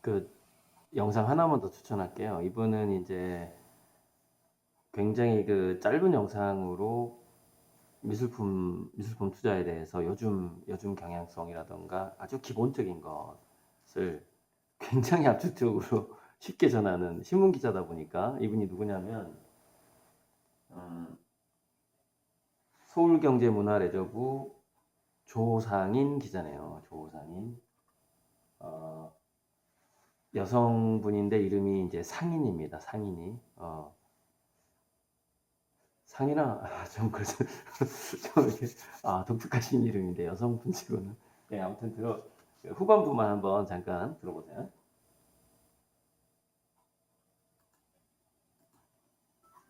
그 영상 하나만 더 추천할게요. 이분은 이제 굉장히 그 짧은 영상으로 미술품 미술품 투자에 대해서 요즘 요즘 경향성이라던가 아주 기본적인 것을 굉장히 압축적으로 쉽게 전하는 신문 기자다 보니까 이분이 누구냐면 음, 서울경제문화레저부 조상인 기자네요. 조상인 어, 여성분인데 이름이 이제 상인입니다. 상인이 어, 상인아 아, 좀 그래서 좀 이렇게 아 독특하신 이름인데 여성분 치고는 네 아무튼 들어 후반부만 한번 잠깐 들어보세요.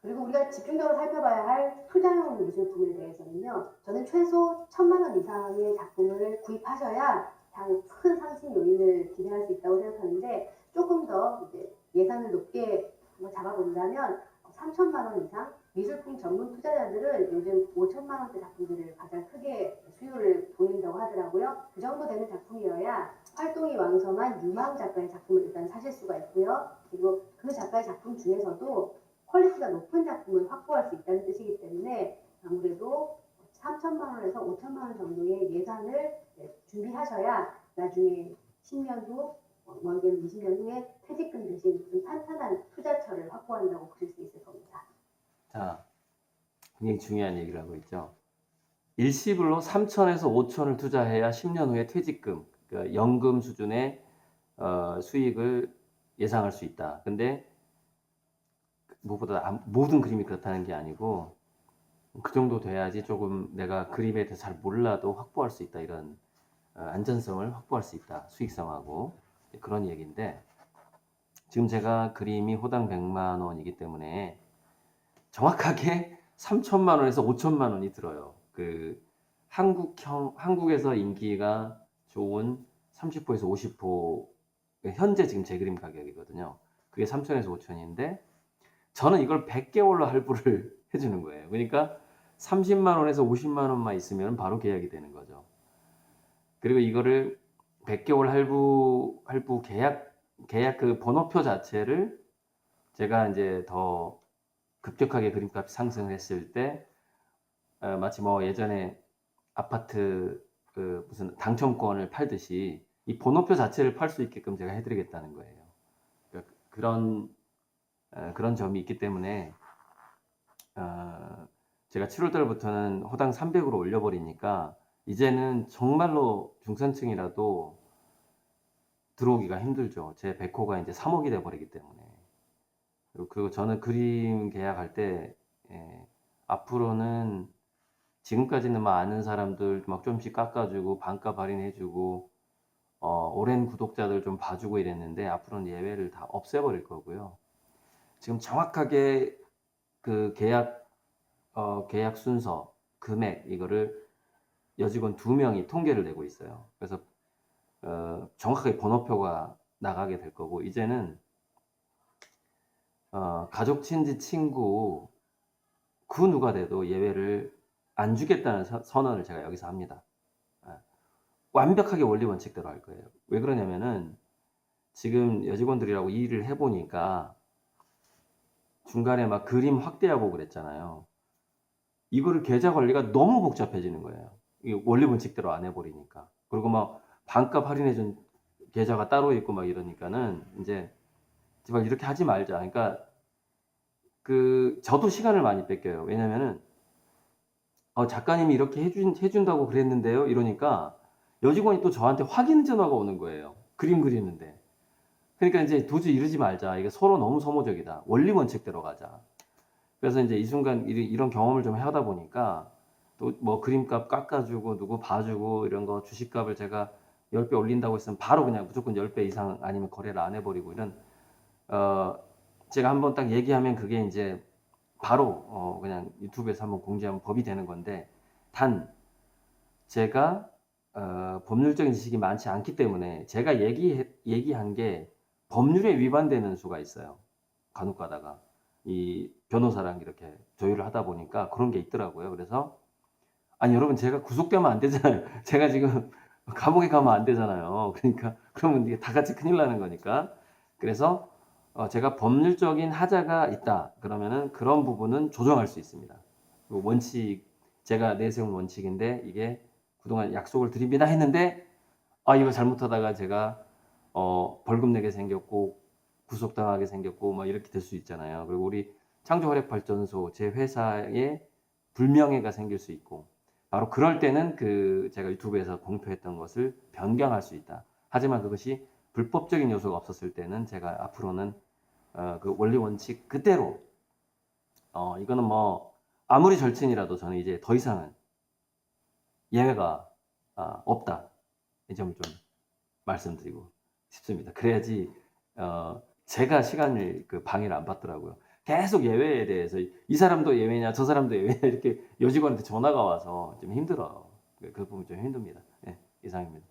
그리고 우리가 집중적으로 살펴봐야 할 투자용 미술품에 대해서는요. 저는 최소 천만 원 이상의 작품을 구입하셔야 향후 큰 상승 요인을 기대할 수 있다고 생각하는데 조금 더 이제 예산을 높게 한번 잡아본다면 3천만 원 이상 미술품 투자자들은 요즘 5천만 원대 작품들을 가장 크게 수요를 보인다고 하더라고요. 그 정도 되는 작품이어야 활동이 왕성한 유망 작가의 작품을 일단 사실 수가 있고요. 그리고 그 작가의 작품 중에서도 퀄리티가 높은 작품을 확보할 수 있다는 뜻이기 때문에 아무래도 3천만 원에서 5천만 원 정도의 예산을 네, 준비하셔야 나중에 10년 후, 어, 멀게는 20년 후에 퇴직금 대신 좀 탄탄한 투자처를 확보한다고 보실 수 있을 겁니다. 자, 굉장히 중요한 얘기를 하고 있죠. 일시불로 3천에서 5천을 투자해야 10년 후에 퇴직금, 그러니까 연금 수준의 어, 수익을 예상할 수 있다. 근데 무엇보다 안- 모든 그림이 그렇다는 게 아니고 그 정도 돼야지 조금 내가 그림에 대해서 잘 몰라도 확보할 수 있다. 이런 어, 안전성을 확보할 수 있다. 수익성하고 그런 얘기인데 지금 제가 그림이 호당 100만 원이기 때문에 정확하게 3천만 원에서 5천만 원이 들어요. 그 한국형 한국에서 인기가 좋은 30호에서 50호 현재 지금 제 그림 가격이거든요. 그게 3천에서 5천인데 저는 이걸 100개월로 할부를 해주는 거예요. 그러니까 30만 원에서 50만 원만 있으면 바로 계약이 되는 거죠. 그리고 이거를 100개월 할부 할부 계약 계약 그 번호표 자체를 제가 이제 더 급격하게 그림값이 상승을 했을 때 어, 마치 뭐 예전에 아파트 그 무슨 당첨권을 팔듯이 이 번호표 자체를 팔 수 있게끔 제가 해드리겠다는 거예요. 그러니까 그런 어, 그런 점이 있기 때문에 어, 제가 7월 달부터는 호당 300으로 올려버리니까 이제는 정말로 중산층이라도 들어오기가 힘들죠. 제 백호가 이제 3억이 돼버리기 때문에. 그리고, 저는 그림 계약할 때 예, 앞으로는 지금까지는 막 아는 사람들 막 좀씩 깎아주고 반값 할인해주고 어, 오랜 구독자들 좀 봐주고 이랬는데 앞으로는 예외를 다 없애버릴 거고요. 지금 정확하게 그 계약 어, 계약 순서, 금액 이거를 여직원 두 명이 통계를 내고 있어요. 그래서 어, 정확하게 번호표가 나가게 될 거고 이제는 어, 가족, 친지, 친구 그 누가 돼도 예외를 안 주겠다는 서- 선언을 제가 여기서 합니다. 예. 완벽하게 원리 원칙대로 할 거예요. 왜 그러냐면은 지금 여직원들이라고 이 일을 해보니까 중간에 막 그림 확대하고 그랬잖아요. 이거를 계좌 관리가 너무 복잡해지는 거예요. 이 원리 원칙대로 안 해버리니까. 그리고 막 반값 할인해준 계좌가 따로 있고 막 이러니까는 이제 제발 이렇게 하지 말자. 그러니까 그 저도 시간을 많이 뺏겨요. 왜냐면은 어, 작가님이 이렇게 해준, 해준다고 그랬는데요. 이러니까 여직원이 또 저한테 확인 전화가 오는 거예요. 그림 그리는데. 그러니까 이제 도저히 이러지 말자. 이게 서로 너무 소모적이다. 원리 원칙대로 가자. 그래서 이제 이 순간 이- 이런 경험을 좀 하다 보니까 또 뭐 그림값 깎아주고 누구 봐주고 이런 거 주식값을 제가 10배 올린다고 했으면 바로 그냥 무조건 10배 이상 아니면 거래를 안 해버리고 이런 어 제가 한번 딱 얘기하면 그게 이제 바로 어 그냥 유튜브에서 한번 공지하면 법이 되는 건데 단 제가 어 법률적인 지식이 많지 않기 때문에 제가 얘기 얘기한 게 법률에 위반되는 수가 있어요. 간혹 가다가 이 변호사랑 이렇게 조율을 하다 보니까 그런 게 있더라고요. 그래서 아니 여러분 제가 구속되면 안 되잖아요. 제가 지금 감옥에 가면 안 되잖아요. 그러니까 그러면 이게 다 같이 큰일 나는 거니까. 그래서 어, 제가 법률적인 하자가 있다. 그러면은 그런 부분은 조정할 수 있습니다. 그 원칙 제가 내세운 원칙인데 이게 그동안 약속을 드립니다 했는데 아 이거 잘못하다가 제가 어, 벌금 내게 생겼고 구속당하게 생겼고 막 이렇게 될 수 있잖아요. 그리고 우리 창조화력발전소 제 회사에 불명예가 생길 수 있고 바로 그럴 때는 그 제가 유튜브에서 공표했던 것을 변경할 수 있다. 하지만 그것이 불법적인 요소가 없었을 때는 제가 앞으로는 어, 그 원리 원칙 그대로 어, 이거는 뭐 아무리 절친이라도 저는 이제 더 이상은 예외가 아, 없다. 이 점을 좀 말씀드리고 싶습니다. 그래야지 어, 제가 시간을 그 방해를 안 받더라고요. 계속 예외에 대해서 이 사람도 예외냐 저 사람도 예외냐 이렇게 여직원한테 전화가 와서 좀 힘들어요. 그 부분 좀 힘듭니다. 예, 이상입니다.